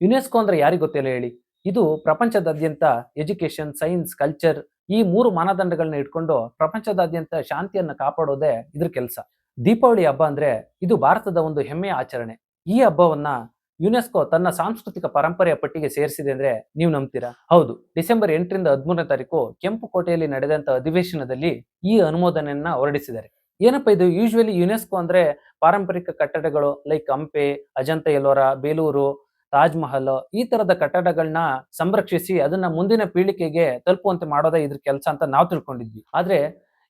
UNESCO ಅಂದ್ರೆ ಯಾರಿಗೆ ಗೊತ್ತಿಲ್ಲ ಹೇಳಿ? ಇದು ಪ್ರಪಂಚದಾದ್ಯಂತ ಎಜುಕೇಶನ್ ಸೈನ್ಸ್, ಕಲ್ಚರ್ ಈ ಮೂರು ಮಾನದಂಡಗಳನ್ನ ಇಟ್ಕೊಂಡು ಪ್ರಪಂಚದಾದ್ಯಂತ ಶಾಂತಿಯನ್ನ ಕಾಪಾಡೋದೇ ಇದ್ರ ಕೆಲಸ. ದೀಪಾವಳಿ ಹಬ್ಬ ಅಂದ್ರೆ ಇದು ಭಾರತದ ಒಂದು ಹೆಮ್ಮೆಯ ಆಚರಣೆ. ಈ ಹಬ್ಬವನ್ನ ಯುನೆಸ್ಕೋ ತನ್ನ ಸಾಂಸ್ಕೃತಿಕ ಪರಂಪರೆಯ ಪಟ್ಟಿಗೆ ಸೇರಿಸಿದೆ ಅಂದ್ರೆ ನೀವು ನಂಬ್ತೀರಾ? ಹೌದು. ಡಿಸೆಂಬರ್ ಎಂಟರಿಂದ ಹದಿಮೂರನೇ ತಾರೀಕು ಕೆಂಪು ಕೋಟೆಯಲ್ಲಿ ನಡೆದಂತ ಅಧಿವೇಶನದಲ್ಲಿ ಈ ಅನುಮೋದನೆಯನ್ನ ಹೊರಡಿಸಿದ್ದಾರೆ. ಏನಪ್ಪ ಇದು? ಯೂಶುವಲಿ ಯುನೆಸ್ಕೋ ಅಂದ್ರೆ ಪಾರಂಪರಿಕ ಕಟ್ಟಡಗಳು ಲೈಕ್ ಹಂಪೆ, ಅಜಂತ ಎಲ್ಲೋರ ಬೇಲೂರು ತಾಜ್ ಮಹಲ್ ಈ ತರದ ಕಟ್ಟಡಗಳನ್ನ ಸಂರಕ್ಷಿಸಿ ಅದನ್ನ ಮುಂದಿನ ಪೀಳಿಗೆಗೆ ತಲುಪುವಂತೆ ಮಾಡೋದೇ ಇದ್ರ ಕೆಲಸ ಅಂತ ನಾವು ತಿಳ್ಕೊಂಡಿದ್ವಿ. ಆದ್ರೆ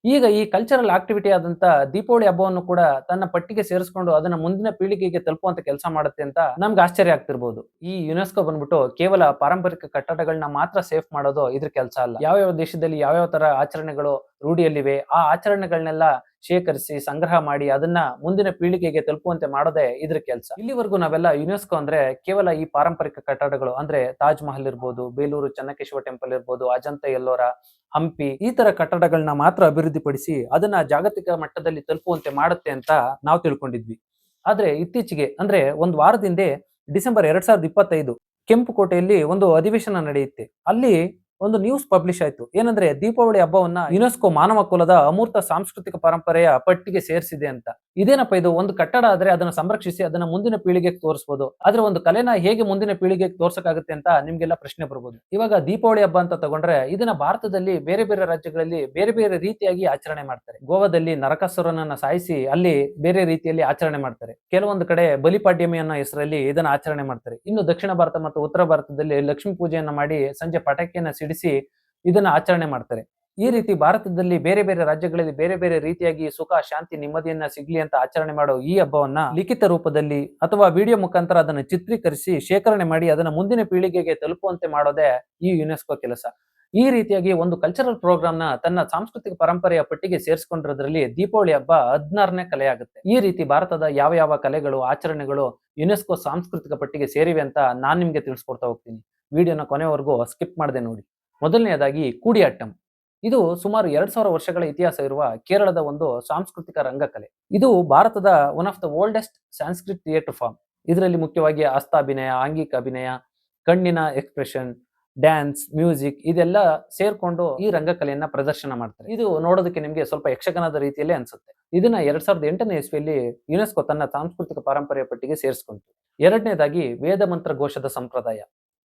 ಈಗ ಈ ಕಲ್ಚರಲ್ ಆಕ್ಟಿವಿಟಿ ಆದಂತ ದೀಪಾವಳಿ ಹಬ್ಬವನ್ನು ಕೂಡ ತನ್ನ ಪಟ್ಟಿಗೆ ಸೇರಿಸ್ಕೊಂಡು ಅದನ್ನ ಮುಂದಿನ ಪೀಳಿಗೆಗೆ ತಲುಪುವಂತ ಕೆಲಸ ಮಾಡುತ್ತೆ ಅಂತ ನಮ್ಗೆ ಆಶ್ಚರ್ಯ ಆಗ್ತಿರ್ಬೋದು. ಈ ಯುನೆಸ್ಕೋ ಬಂದ್ಬಿಟ್ಟು ಕೇವಲ ಪಾರಂಪರಿಕ ಕಟ್ಟಡಗಳನ್ನ ಮಾತ್ರ ಸೇಫ್ ಮಾಡೋದು ಇದ್ರ ಕೆಲಸ ಅಲ್ಲ. ಯಾವ್ಯಾವ ದೇಶದಲ್ಲಿ ಯಾವ್ಯಾವ ತರ ಆಚರಣೆಗಳು ರೂಢಿಯಲ್ಲಿವೆ, ಆ ಆಚರಣೆಗಳನ್ನೆಲ್ಲ ಶೇಖರಿಸಿ, ಸಂಗ್ರಹ ಮಾಡಿ ಅದನ್ನ ಮುಂದಿನ ಪೀಳಿಗೆಗೆ ತಲುಪುವಂತೆ ಮಾಡೋದೇ ಇದ್ರ ಕೆಲಸ. ಇಲ್ಲಿವರೆಗೂ ನಾವೆಲ್ಲ ಯುನೆಸ್ಕೋ ಅಂದ್ರೆ ಕೇವಲ ಈ ಪಾರಂಪರಿಕ ಕಟ್ಟಡಗಳು ಅಂದ್ರೆ ತಾಜ್ ಮಹಲ್ ಇರ್ಬೋದು, ಬೇಲೂರು ಚನ್ನಕೇಶ್ವರ ಟೆಂಪಲ್ ಇರ್ಬೋದು, ಅಜಂತ ಎಲ್ಲೋರ ಹಂಪಿ ಈ ತರ ಕಟ್ಟಡಗಳನ್ನ ಮಾತ್ರ ಅಭಿವೃದ್ಧಿಪಡಿಸಿ ಅದನ್ನ ಜಾಗತಿಕ ಮಟ್ಟದಲ್ಲಿ ತಲುಪುವಂತೆ ಮಾಡುತ್ತೆ ಅಂತ ನಾವು ತಿಳ್ಕೊಂಡಿದ್ವಿ. ಆದ್ರೆ ಇತ್ತೀಚೆಗೆ ಅಂದ್ರೆ ಒಂದು ವಾರದ ಹಿಂದೆ ಡಿಸೆಂಬರ್ ಎರಡ್ ಸಾವಿರದ ಇಪ್ಪತ್ತೈದು ಕೆಂಪು ಕೋಟೆಯಲ್ಲಿ ಒಂದು ಅಧಿವೇಶನ ನಡೆಯುತ್ತೆ. ಅಲ್ಲಿ ಒಂದು ನ್ಯೂಸ್ ಪಬ್ಲಿಷ್ ಆಯ್ತು. ಏನಂದ್ರೆ ದೀಪಾವಳಿ ಹಬ್ಬವನ್ನ ಯುನೆಸ್ಕೋ ಮಾನವ ಕುಲದ ಅಮೂರ್ತ ಸಾಂಸ್ಕೃತಿಕ ಪರಂಪರೆಯ ಪಟ್ಟಿಗೆ ಸೇರಿಸಿದೆ ಅಂತ. ಇದೇನಪ್ಪ ಇದು ಒಂದು ಕಟ್ಟಡ ಆದ್ರೆ ಅದನ್ನ ಸಂರಕ್ಷಿಸಿ ಅದನ್ನ ಮುಂದಿನ ಪೀಳಿಗೆಗೆ ತೋರಿಸಬಹುದು ಆದ್ರೆ ಒಂದು ಕಲೆನ ಹೇಗೆ ಮುಂದಿನ ಪೀಳಿಗೆಗೆ ತೋರ್ಸಕ್ಕಾಗುತ್ತೆ ಅಂತ ನಿಮ್ಗೆಲ್ಲ ಪ್ರಶ್ನೆ ಬರ್ಬೋದು. ಇವಾಗ ದೀಪಾವಳಿ ಹಬ್ಬ ಅಂತ ತಗೊಂಡ್ರೆ ಇದನ್ನ ಭಾರತದಲ್ಲಿ ಬೇರೆ ಬೇರೆ ರಾಜ್ಯಗಳಲ್ಲಿ ಬೇರೆ ಬೇರೆ ರೀತಿಯಾಗಿ ಆಚರಣೆ ಮಾಡ್ತಾರೆ. ಗೋವಾದಲ್ಲಿ ನರಕಾಸುರನನ್ನ ಸಾಯಿಸಿ ಅಲ್ಲಿ ಬೇರೆ ರೀತಿಯಲ್ಲಿ ಆಚರಣೆ ಮಾಡ್ತಾರೆ. ಕೆಲವೊಂದು ಕಡೆ ಬಲಿಪಾಡ್ಯಮಿ ಅನ್ನೋ ಹೆಸರಲ್ಲಿ ಇದನ್ನ ಆಚರಣೆ ಮಾಡ್ತಾರೆ. ಇನ್ನು ದಕ್ಷಿಣ ಭಾರತ ಮತ್ತು ಉತ್ತರ ಭಾರತದಲ್ಲಿ ಲಕ್ಷ್ಮೀ ಪೂಜೆಯನ್ನ ಮಾಡಿ ಸಂಜೆ ಪಟಾಕಿಯನ್ನ ಸಿಡಿಸಿ ಇದನ್ನ ಆಚರಣೆ ಮಾಡ್ತಾರೆ. ಈ ರೀತಿ ಭಾರತದಲ್ಲಿ ಬೇರೆ ಬೇರೆ ರಾಜ್ಯಗಳಲ್ಲಿ ಬೇರೆ ಬೇರೆ ರೀತಿಯಾಗಿ ಸುಖ, ಶಾಂತಿ, ನೆಮ್ಮದಿಯನ್ನ ಸಿಗ್ಲಿ ಅಂತ ಆಚರಣೆ ಮಾಡೋ ಈ ಹಬ್ಬವನ್ನ ಲಿಖಿತ ರೂಪದಲ್ಲಿ ಅಥವಾ ವಿಡಿಯೋ ಮುಖಾಂತರ ಅದನ್ನು ಚಿತ್ರೀಕರಿಸಿ ಶೇಖರಣೆ ಮಾಡಿ ಅದನ್ನ ಮುಂದಿನ ಪೀಳಿಗೆಗೆ ತಲುಪುವಂತೆ ಮಾಡೋದೇ ಈ ಯುನೆಸ್ಕೋ ಕೆಲಸ. ಈ ರೀತಿಯಾಗಿ ಒಂದು ಕಲ್ಚರಲ್ ಪ್ರೋಗ್ರಾಮ್ನ ತನ್ನ ಸಾಂಸ್ಕೃತಿಕ ಪರಂಪರೆಯ ಪಟ್ಟಿಗೆ ಸೇರಿಸಿಕೊಂಡಿರೋದ್ರಲ್ಲಿ ದೀಪಾವಳಿ ಹಬ್ಬ ಹದಿನಾರನೇ ಕಲೆ ಆಗುತ್ತೆ ಈ ರೀತಿ ಭಾರತದ ಯಾವ ಯಾವ ಕಲೆಗಳು, ಆಚರಣೆಗಳು ಯುನೆಸ್ಕೋ ಸಾಂಸ್ಕೃತಿಕ ಪಟ್ಟಿಗೆ ಸೇರಿವೆ ಅಂತ ನಾನ್ ನಿಮ್ಗೆ ತಿಳಿಸ್ಕೊಡ್ತಾ ಹೋಗ್ತೀನಿ. ವಿಡಿಯೋನ ಕೊನೆವರೆಗೂ ಸ್ಕಿಪ್ ಮಾಡದೆ ನೋಡಿ. ಮೊದಲನೆಯದಾಗಿ ಕೂಡಿಯಾಟ್ಟಂ. ಇದು ಸುಮಾರು ಎರಡ್ ಸಾವಿರ ವರ್ಷಗಳ ಇತಿಹಾಸ ಇರುವ ಕೇರಳದ ಒಂದು ಸಾಂಸ್ಕೃತಿಕ ರಂಗಕಲೆ. ಇದು ಭಾರತದ one of the oldest Sanskrit theatre form ಇದರಲ್ಲಿ ಮುಖ್ಯವಾಗಿ ಅಭಿನಯ, ಆಂಗಿಕ ಅಭಿನಯ, ಕಣ್ಣಿನ ಎಕ್ಸ್ಪ್ರೆಷನ್ ಡ್ಯಾನ್ಸ್ ಮ್ಯೂಸಿಕ್ ಇದೆಲ್ಲ ಸೇರ್ಕೊಂಡು ಈ ರಂಗಕಲೆಯನ್ನ ಪ್ರದರ್ಶನ ಮಾಡ್ತಾರೆ. ಇದು ನೋಡೋದಕ್ಕೆ ನಿಮಗೆ ಸ್ವಲ್ಪ ಯಕ್ಷಗಾನದ ರೀತಿಯಲ್ಲೇ ಅನ್ಸುತ್ತೆ. ಇದನ್ನ ಎರಡ್ ಸಾವಿರದ ಎಂಟನೇ ಇಸ್ವಿಯಲ್ಲಿ ಯುನೆಸ್ಕೋ ತನ್ನ ಸಾಂಸ್ಕೃತಿಕ ಪಾರಂಪರ್ಯ ಪಟ್ಟಿಗೆ ಸೇರಿಸ್ಕೊಂತು ಎರಡನೇದಾಗಿ ವೇದ ಮಂತ್ರ ಘೋಷದ ಸಂಪ್ರದಾಯ.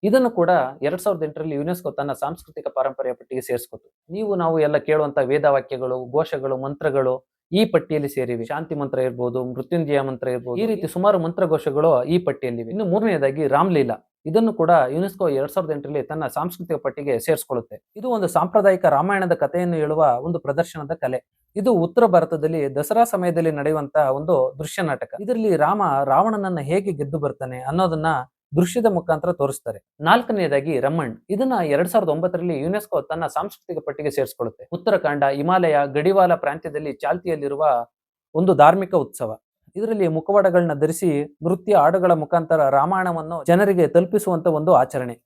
ಇದನ್ನು ಕೂಡ ಎರಡ್ ಸಾವಿರದ ಎಂಟರಲ್ಲಿ ಯುನೆಸ್ಕೋ ತನ್ನ ಸಾಂಸ್ಕೃತಿಕ ಪರಂಪರೆಯ ಪಟ್ಟಿಗೆ ಸೇರಿಸ್ಕೊತು. ನೀವು ನಾವು ಎಲ್ಲ ಕೇಳುವಂತ ವೇದವಾಕ್ಯಗಳು ಘೋಷಗಳು, ಮಂತ್ರಗಳು ಈ ಪಟ್ಟಿಯಲ್ಲಿ ಸೇರಿವೆ. ಶಾಂತಿ ಮಂತ್ರ ಇರ್ಬೋದು, ಮೃತ್ಯುಂಜಯ ಮಂತ್ರ ಇರ್ಬೋದು, ಈ ರೀತಿ ಸುಮಾರು ಮಂತ್ರ ಘೋಷಗಳು ಈ ಪಟ್ಟಿಯಲ್ಲಿವೆ. ಇನ್ನು ಮೂರನೆಯದಾಗಿ ರಾಮ್ಲೀಲಾ. ಇದನ್ನು ಕೂಡ ಯುನೆಸ್ಕೋ ಎರಡ್ ಸಾವಿರದ ಎಂಟರಲ್ಲಿ ತನ್ನ ಸಾಂಸ್ಕೃತಿಕ ಪಟ್ಟಿಗೆ ಸೇರಿಸಿಕೊಳ್ಳುತ್ತೆ. ಇದು ಒಂದು ಸಾಂಪ್ರದಾಯಿಕ ರಾಮಾಯಣದ ಕಥೆಯನ್ನು ಹೇಳುವ ಒಂದು ಪ್ರದರ್ಶನದ ಕಲೆ. ಇದು ಉತ್ತರ ಭಾರತದಲ್ಲಿ ದಸರಾ ಸಮಯದಲ್ಲಿ ನಡೆಯುವಂತಹ ಒಂದು ದೃಶ್ಯ ನಾಟಕ. ಇದರಲ್ಲಿ ರಾಮ ರಾವಣನನ್ನ ಹೇಗೆ ಗೆದ್ದು ಬರ್ತಾನೆ ಅನ್ನೋದನ್ನ ದೃಶ್ಯದ ಮುಖಾಂತರ ತೋರಿಸ್ತಾರೆ. ನಾಲ್ಕನೆಯದಾಗಿ ರಮಣ್. ಇದನ್ನ ಎರಡ್ ಸಾವಿರದ ಒಂಬತ್ತರಲ್ಲಿ ಯುನೆಸ್ಕೋ ತನ್ನ ಸಾಂಸ್ಕೃತಿಕ ಪಟ್ಟಿಗೆ ಸೇರಿಸಿಕೊಳ್ಳುತ್ತೆ. ಉತ್ತರಾಖಂಡ, ಹಿಮಾಲಯ ಗಡಿವಾಲ ಪ್ರಾಂತ್ಯದಲ್ಲಿ ಚಾಲ್ತಿಯಲ್ಲಿರುವ ಒಂದು ಧಾರ್ಮಿಕ ಉತ್ಸವ. ಇದರಲ್ಲಿ ಮುಖವಾಡಗಳನ್ನ ಧರಿಸಿ ನೃತ್ಯ ಹಾಡುಗಳ ಮುಖಾಂತರ ರಾಮಾಯಣವನ್ನು ಜನರಿಗೆ ತಲುಪಿಸುವಂತ ಒಂದು ಆಚರಣೆ.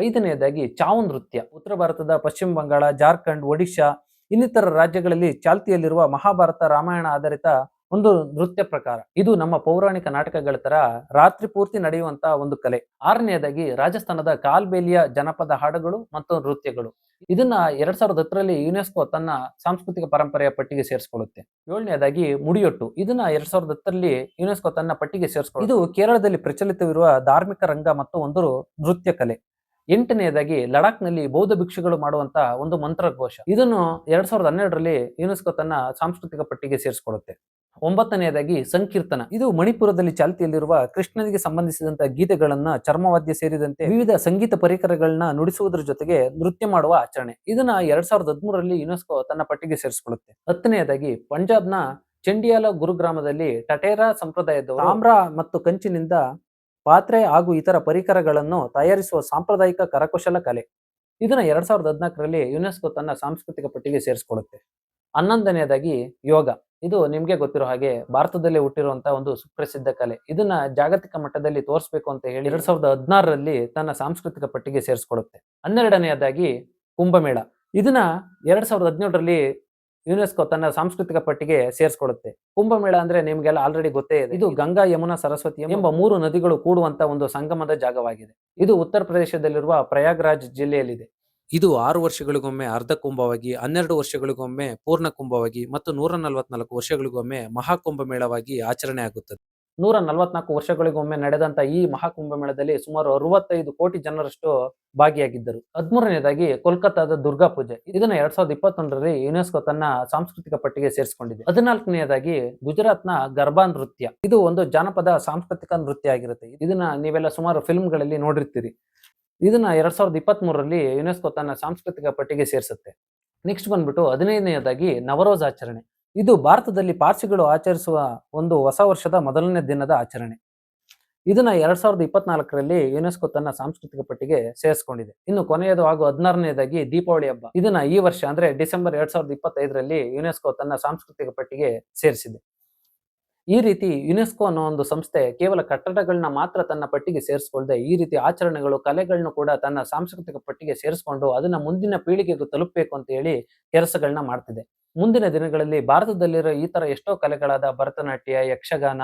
ಐದನೆಯದಾಗಿ ಚಾವು ನೃತ್ಯ. ಉತ್ತರ ಭಾರತದ ಪಶ್ಚಿಮ ಬಂಗಾಳ, ಜಾರ್ಖಂಡ್, ಒಡಿಶಾ, ಇನ್ನಿತರ ರಾಜ್ಯಗಳಲ್ಲಿ ಚಾಲ್ತಿಯಲ್ಲಿರುವ ಮಹಾಭಾರತ ರಾಮಾಯಣ ಆಧಾರಿತ ಒಂದು ನೃತ್ಯ ಪ್ರಕಾರ. ಇದು ನಮ್ಮ ಪೌರಾಣಿಕ ನಾಟಕಗಳ ತರ ರಾತ್ರಿ ಪೂರ್ತಿ ನಡೆಯುವಂತ ಒಂದು ಕಲೆ. ಆರನೆಯದಾಗಿ ರಾಜಸ್ಥಾನದ ಕಾಲ್ಬೇಲಿಯ ಜನಪದ ಹಾಡುಗಳು ಮತ್ತು ನೃತ್ಯಗಳು. ಇದನ್ನ ಎರಡ್ ಸಾವಿರದ ಹತ್ತರಲ್ಲಿ ಯುನೆಸ್ಕೋ ತನ್ನ ಸಾಂಸ್ಕೃತಿಕ ಪರಂಪರೆಯ ಪಟ್ಟಿಗೆ ಸೇರಿಸಿಕೊಳ್ಳುತ್ತೆ. ಏಳನೇದಾಗಿ ಮುಡಿಯೊಟ್ಟು. ಇದನ್ನ ಎರಡ್ ಸಾವಿರದ ಹತ್ತರಲ್ಲಿ ಯುನೆಸ್ಕೋ ತನ್ನ ಪಟ್ಟಿಗೆ ಸೇರಿಸಿಕೊಳ್ಳುತ್ತೆ. ಇದು ಕೇರಳದಲ್ಲಿ ಪ್ರಚಲಿತವಿರುವ ಧಾರ್ಮಿಕ ರಂಗ ಮತ್ತು ಒಂದು ನೃತ್ಯ ಕಲೆ. ಎಂಟನೆಯದಾಗಿ ಲಡಾಖ್ನಲ್ಲಿ ಬೌದ್ಧ ಭಿಕ್ಷುಗಳು ಮಾಡುವಂತ ಒಂದು ಮಂತ್ರಘೋಷ. ಇದನ್ನು ಎರಡ್ ಸಾವಿರದ ಹನ್ನೆರಡರಲ್ಲಿ ಯುನೆಸ್ಕೋ ತನ್ನ ಸಾಂಸ್ಕೃತಿಕ ಪಟ್ಟಿಗೆ ಸೇರಿಸಿಕೊಳ್ಳುತ್ತೆ. ಒಂಬತ್ತನೆಯದಾಗಿ ಸಂಕೀರ್ತನ. ಇದು ಮಣಿಪುರದಲ್ಲಿ ಚಾಲ್ತಿಯಲ್ಲಿರುವ ಕೃಷ್ಣನಿಗೆ ಸಂಬಂಧಿಸಿದಂತ ಗೀತೆಗಳನ್ನ ಚರ್ಮವಾದ್ಯ ಸೇರಿದಂತೆ ವಿವಿಧ ಸಂಗೀತ ಪರಿಕರಗಳನ್ನ ನುಡಿಸುವುದರ ಜೊತೆಗೆ ನೃತ್ಯ ಮಾಡುವ ಆಚರಣೆ. ಇದನ್ನ ಎರಡ್ ಸಾವಿರದ ಹದಿಮೂರರಲ್ಲಿ ಯುನೆಸ್ಕೋ ತನ್ನ ಪಟ್ಟಿಗೆ ಸೇರಿಸಿಕೊಳ್ಳುತ್ತೆ. ಹತ್ತನೆಯದಾಗಿ ಪಂಜಾಬ್ನ ಚಂಡಿಯಾಲ ಗುರುಗ್ರಾಮದಲ್ಲಿ ಟಟೇರಾ ಸಂಪ್ರದಾಯದ ತಾಮ್ರ ಮತ್ತು ಕಂಚಿನಿಂದ ಪಾತ್ರೆ ಹಾಗೂ ಇತರ ಪರಿಕರಗಳನ್ನು ತಯಾರಿಸುವ ಸಾಂಪ್ರದಾಯಿಕ ಕರಕುಶಲ ಕಲೆ. ಇದನ್ನ ಎರಡ್ ಸಾವಿರದ ಹದಿನಾಲ್ಕರಲ್ಲಿ ಯುನೆಸ್ಕೋ ತನ್ನ ಸಾಂಸ್ಕೃತಿಕ ಪಟ್ಟಿಗೆ ಸೇರಿಸಿಕೊಳ್ಳುತ್ತೆ. ಹನ್ನೊಂದನೆಯದಾಗಿ ಯೋಗ. ಇದು ನಿಮ್ಗೆ ಗೊತ್ತಿರೋ ಹಾಗೆ ಭಾರತದಲ್ಲಿ ಹುಟ್ಟಿರುವಂತಹ ಒಂದು ಸುಪ್ರಸಿದ್ಧ ಕಲೆ. ಇದನ್ನ ಜಾಗತಿಕ ಮಟ್ಟದಲ್ಲಿ ತೋರಿಸಬೇಕು ಅಂತ ಹೇಳಿ ಎರಡ್ ಸಾವಿರದ ಹದಿನಾರರಲ್ಲಿ ತನ್ನ ಸಾಂಸ್ಕೃತಿಕ ಪಟ್ಟಿಗೆ ಸೇರಿಸಿಕೊಳ್ಳುತ್ತೆ ಹನ್ನೆರಡನೆಯದಾಗಿ ಕುಂಭಮೇಳ. ಇದನ್ನ ಎರಡ್ ಸಾವಿರದ ಹದಿನೇಳರಲ್ಲಿ ಯುನೆಸ್ಕೋ ತನ್ನ ಸಾಂಸ್ಕೃತಿಕ ಪಟ್ಟಿಗೆ ಸೇರಿಸಿಕೊಳ್ಳುತ್ತೆ ಕುಂಭಮೇಳ ಅಂದ್ರೆ ನಿಮ್ಗೆಲ್ಲ ಆಲ್ರೆಡಿ ಗೊತ್ತೇ ಇದೆ. ಇದು ಗಂಗಾ ಯಮುನಾ ಸರಸ್ವತಿ ಎಂಬ ಮೂರು ನದಿಗಳು ಕೂಡುವಂತ ಒಂದು ಸಂಗಮದ ಜಾಗವಾಗಿದೆ. ಇದು ಉತ್ತರ ಪ್ರದೇಶದಲ್ಲಿರುವ ಪ್ರಯಾಗ್ರಾಜ್ ಜಿಲ್ಲೆಯಲ್ಲಿದೆ. ಇದು ಆರು ವರ್ಷಗಳಿಗೊಮ್ಮೆ ಅರ್ಧ ಕುಂಭವಾಗಿ, ಹನ್ನೆರಡು ವರ್ಷಗಳಿಗೊಮ್ಮೆ ಪೂರ್ಣ ಕುಂಭವಾಗಿ ಮತ್ತು ನೂರ ನಲವತ್ನಾಲ್ಕು ವರ್ಷಗಳಿಗೊಮ್ಮೆ ಮಹಾಕುಂಭಮೇಳವಾಗಿ ಆಚರಣೆ ಆಗುತ್ತದೆ. ನೂರ ನಲವತ್ನಾಲ್ಕು ವರ್ಷಗಳಿಗೊಮ್ಮೆ ನಡೆದಂತ ಈ ಮಹಾಕುಂಭಮೇಳದಲ್ಲಿ ಸುಮಾರು ಅರವತ್ತೈದು ಕೋಟಿ ಜನರಷ್ಟು ಭಾಗಿಯಾಗಿದ್ದರು. ಹದಿಮೂರನೇದಾಗಿ ಕೋಲ್ಕತ್ತಾದ ದುರ್ಗಾ ಪೂಜೆ. ಇದನ್ನ ಎರಡ್ ಸಾವಿರದ ಇಪ್ಪತ್ತೊಂದರಲ್ಲಿ ಯುನೆಸ್ಕೋ ತನ್ನ ಸಾಂಸ್ಕೃತಿಕ ಪಟ್ಟಿಗೆ ಸೇರಿಸಿಕೊಂಡಿದೆ. ಹದಿನಾಲ್ಕನೆಯದಾಗಿ ಗುಜರಾತ್ನ ಗರ್ಭಾ ನೃತ್ಯ. ಇದು ಒಂದು ಜಾನಪದ ಸಾಂಸ್ಕೃತಿಕ ನೃತ್ಯ ಆಗಿರುತ್ತೆ. ಇದನ್ನ ನೀವೆಲ್ಲ ಸುಮಾರು ಫಿಲ್ಮ್ಗಳಲ್ಲಿ ನೋಡಿರ್ತೀರಿ. ಇದನ್ನ ಎರಡ್ ಸಾವಿರದ ಇಪ್ಪತ್ತ್ ಮೂರರಲ್ಲಿ ಯುನೆಸ್ಕೋ ತನ್ನ ಸಾಂಸ್ಕೃತಿಕ ಪಟ್ಟಿಗೆ ಸೇರಿಸುತ್ತೆ. ನೆಕ್ಸ್ಟ್ ಬಂದ್ಬಿಟ್ಟು ಹದಿನೈದನೆಯದಾಗಿ ನವರೋಜ್ ಆಚರಣೆ. ಇದು ಭಾರತದಲ್ಲಿ ಪಾರ್ಸಿಗಳು ಆಚರಿಸುವ ಒಂದು ಹೊಸ ವರ್ಷದ ಮೊದಲನೇ ದಿನದ ಆಚರಣೆ. ಇದನ್ನ ಎರಡ್ ಸಾವಿರದ ಇಪ್ಪತ್ನಾಲ್ಕರಲ್ಲಿ ಯುನೆಸ್ಕೋ ತನ್ನ ಸಾಂಸ್ಕೃತಿಕ ಪಟ್ಟಿಗೆ ಸೇರಿಸ್ಕೊಂಡಿದೆ. ಇನ್ನು ಕೊನೆಯದು ಹಾಗೂ ಹದಿನಾರನೇದಾಗಿ ದೀಪಾವಳಿ ಹಬ್ಬ. ಇದನ್ನ ಈ ವರ್ಷ ಅಂದ್ರೆ ಡಿಸೆಂಬರ್ ಎರಡ್ ಸಾವಿರದ ಇಪ್ಪತ್ತೈದರಲ್ಲಿ ಯುನೆಸ್ಕೋ ತನ್ನ ಸಾಂಸ್ಕೃತಿಕ ಪಟ್ಟಿಗೆ ಸೇರಿಸಿದೆ. ಈ ರೀತಿ ಯುನೆಸ್ಕೋ ಅನ್ನೋ ಒಂದು ಸಂಸ್ಥೆ ಕೇವಲ ಕಟ್ಟಡಗಳನ್ನ ಮಾತ್ರ ತನ್ನ ಪಟ್ಟಿಗೆ ಸೇರಿಸಿಕೊಳ್ಳದೆ ಈ ರೀತಿ ಆಚರಣೆಗಳು ಕಲೆಗಳನ್ನು ಕೂಡ ತನ್ನ ಸಾಂಸ್ಕೃತಿಕ ಪಟ್ಟಿಗೆ ಸೇರಿಸ್ಕೊಂಡು ಅದನ್ನ ಮುಂದಿನ ಪೀಳಿಗೆಗೂ ತಲುಪಬೇಕು ಅಂತ ಹೇಳಿ ಕೆಲಸಗಳನ್ನ ಮಾಡ್ತಿದೆ. ಮುಂದಿನ ದಿನಗಳಲ್ಲಿ ಭಾರತದಲ್ಲಿರೋ ಈ ತರ ಎಷ್ಟೋ ಕಲೆಗಳಾದ ಭರತನಾಟ್ಯ, ಯಕ್ಷಗಾನ,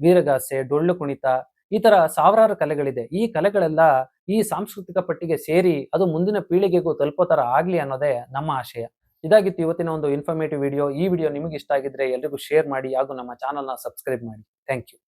ವೀರಗಾಸೆ, ಡೊಳ್ಳು ಕುಣಿತ ಈ ತರ ಸಾವಿರಾರು ಕಲೆಗಳಿದೆ. ಈ ಕಲೆಗಳೆಲ್ಲ ಈ ಸಾಂಸ್ಕೃತಿಕ ಪಟ್ಟಿಗೆ ಸೇರಿ ಅದು ಮುಂದಿನ ಪೀಳಿಗೆಗೂ ತಲುಪೋ ತರ ಆಗ್ಲಿ ಅನ್ನೋದೇ ನಮ್ಮ ಆಶಯ. ಇದಾಗಿತ್ತು ಇವತ್ತಿನ ಒಂದು ಇನ್ಫಾರ್ಮೇಟಿವ್ ವಿಡಿಯೋ ಈ ವಿಡಿಯೋ ನಿಮಗೆ ಇಷ್ಟ ಆಗಿದ್ರೆ ಎಲ್ರಿಗೂ ಶೇರ್ ಮಾಡಿ ಹಾಗೂ ನಮ್ಮ ಚಾನಲ್ನ ಸಬ್ಸ್ಕ್ರೈಬ್ ಮಾಡಿ. Thank you